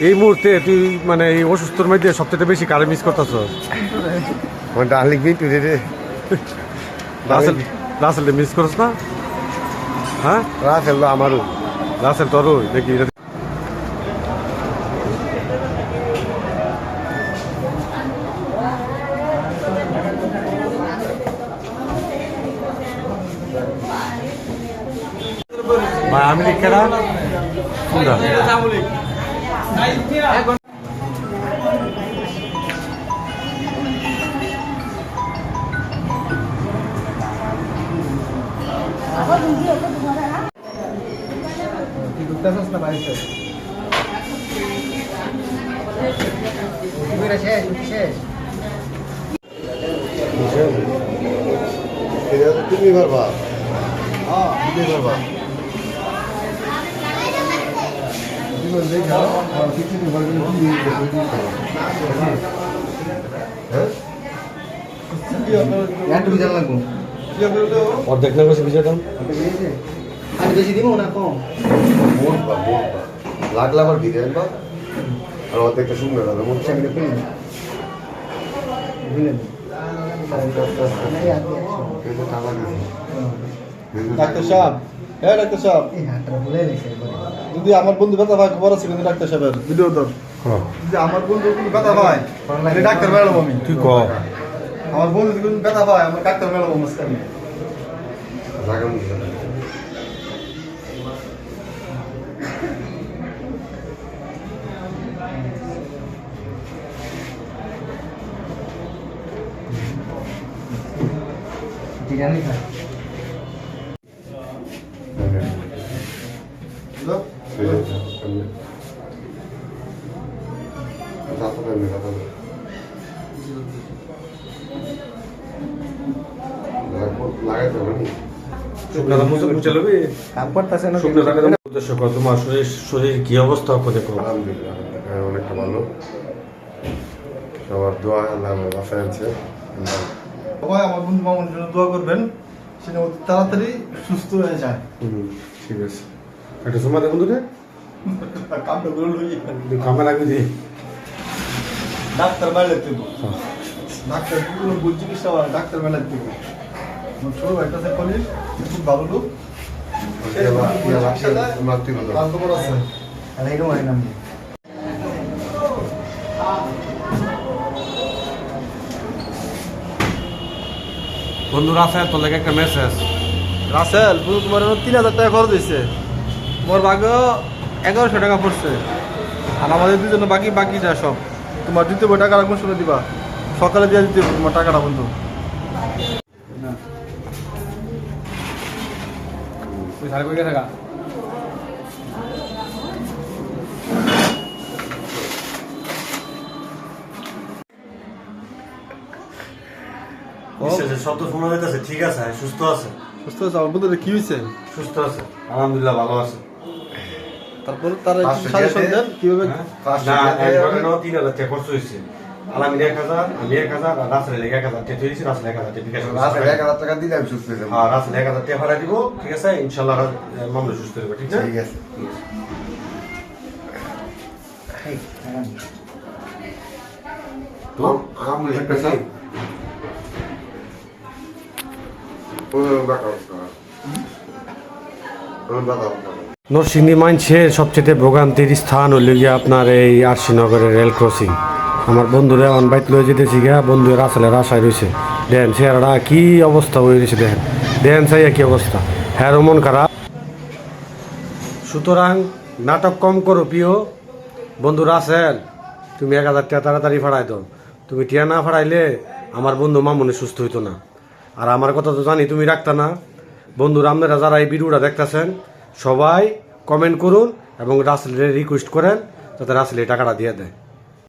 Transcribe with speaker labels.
Speaker 1: এই মুহূর্তে তুই মানে এই অসুস্থর মধ্যে সবচেয়ে বেশি কারে মিস করতেছ
Speaker 2: মানে ডার্লিং মিন্টু রে রে।
Speaker 1: রাসেল রাসেল মিস করছ না? হ্যাঁ?
Speaker 2: রাসেল তো আমারও।
Speaker 1: রাসেল তোরও দেখি এটা- ভাই আমি কোনটা?
Speaker 2: এটা তো তুমি পারবা হ্যাঁ তুমি পারবা দেখা আর কিছু তুমি কি হ্যাঁ?
Speaker 1: অর্ধেক না বেশি বিষয়টা
Speaker 3: আর বেশি দিব না কম।
Speaker 2: বা লাগলে আবার ভিড়ে আনবা আর অর্ধেকটা সুন্দর হবে মোট চাকরি পেয়ে
Speaker 3: বুঝলেন?
Speaker 2: টাকা দিচ্ছি
Speaker 4: ডাক্তার সাহেব। হ্যাঁ ডাক্তার সাহেব। যদি আমার বন্ধু ব্যথা পায় খবর আছে কিন্তু ডাক্তার সাহেবের? ভিডিও ধর যদি আমার বন্ধু কোনো ব্যথা পায় তাহলে ডাক্তার বেড়াবো আমি।
Speaker 1: তুই ক
Speaker 4: আমার বন্ধু যদি কোনো ব্যথা পায় আমার ডাক্তার বেড়াবো মাঝখানে
Speaker 2: জায়গা নিতে
Speaker 1: তোমার শরীর শরীর কি অবস্থা করে
Speaker 2: আলহামদুলিল্লাহ হ্যাঁ, অনেকটা ভালো সবার দোয়া আল্লাহ আমার বাসায় আছে
Speaker 4: সবাই আমার বন্ধু জন্য দোয়া করবেন সে যেন অতি তাড়াতাড়ি সুস্থ হয়ে যায়
Speaker 1: ঠিক আছে একটা সময় দেখুন তো
Speaker 4: ডাক্তার বাইরে ডাক্তার কোনো ভুল চিকিৎসা ডাক্তার ছোট খুব ভালো লোক
Speaker 2: মাতৃগত
Speaker 4: তার
Speaker 1: লাগে একটা মেসেজ
Speaker 4: রাসেল তোমার তিন হাজার টাকা খরচ হয়েছে তোমার ভাগ্য এগারোশো টাকা পড়ছে। আর আমাদের দুজনে বাকি বাকি যা সব। তোমার দিতে হবে টাকা রাখুন শুনে দিবা। সকালে দিয়ে দিতে হবে তোমার টাকাটা বন্ধু।
Speaker 1: শব্দ শোনা যাইতেছে ঠিক আছে সুস্থ আছে।
Speaker 4: সুস্থ আছে আমার বন্ধুটা কি হয়েছে
Speaker 1: সুস্থ আছে আলহামদুলিল্লাহ ভালো আছে।
Speaker 4: তারপর তারা সাজেশন দেন কীভাবে
Speaker 1: নাও তিন হাজার টাকা খরচ হয়েছে। আলামিন এক হাজার আমি এক হাজার আর রাসেল এক হাজার টাকা দিয়েছি রাসেল এক হাজার টাকা ঠিক আছে
Speaker 2: রাস্তায় এক হাজার টাকা দিলে আমি সুস্থ হয়ে যাব।
Speaker 1: হ্যাঁ রাসেল এক হাজার টাকা দিব ঠিক আছে? ইনশাল্লাহ মামলা সুস্থ হবে ঠিক আছে?
Speaker 2: ঠিক আছে। তো আমি একটা ও
Speaker 1: নরসিংদী মাইনছে সবচেয়ে ভোগান্তির স্থান হইল গিয়া আপনার এই আরশিনগরের রেল ক্রসিং। আমার বন্ধুরা অন বাইক লয়ে যেতেছি গিয়া বন্ধু রাসেলের আশায় রয়েছে। দেখেন চেহারাটা কি অবস্থা হয়ে রয়েছে দেখেন। দেখেন চাইয়া কি অবস্থা। হ্যাঁ মন খারাপ সুতরাং নাটক কম করো প্রিয়। বন্ধু রাসেল, তুমি এক হাজার টাকা তাড়াতাড়ি ফাড়াই দাও। তুমি টিয়া না ফাড়াইলে আমার বন্ধু মামুনি সুস্থ হইতো না। আর আমার কথা তো জানি, তুমি রাখতা না। বন্ধুরা, আপনারা যারা এই ভিডিওটা দেখতেছেন সবাই কমেন্ট করুন এবং রাসেলের রিকোয়েস্ট করেন যাতে রাসেল এই টাকাটা দিয়ে দেয়।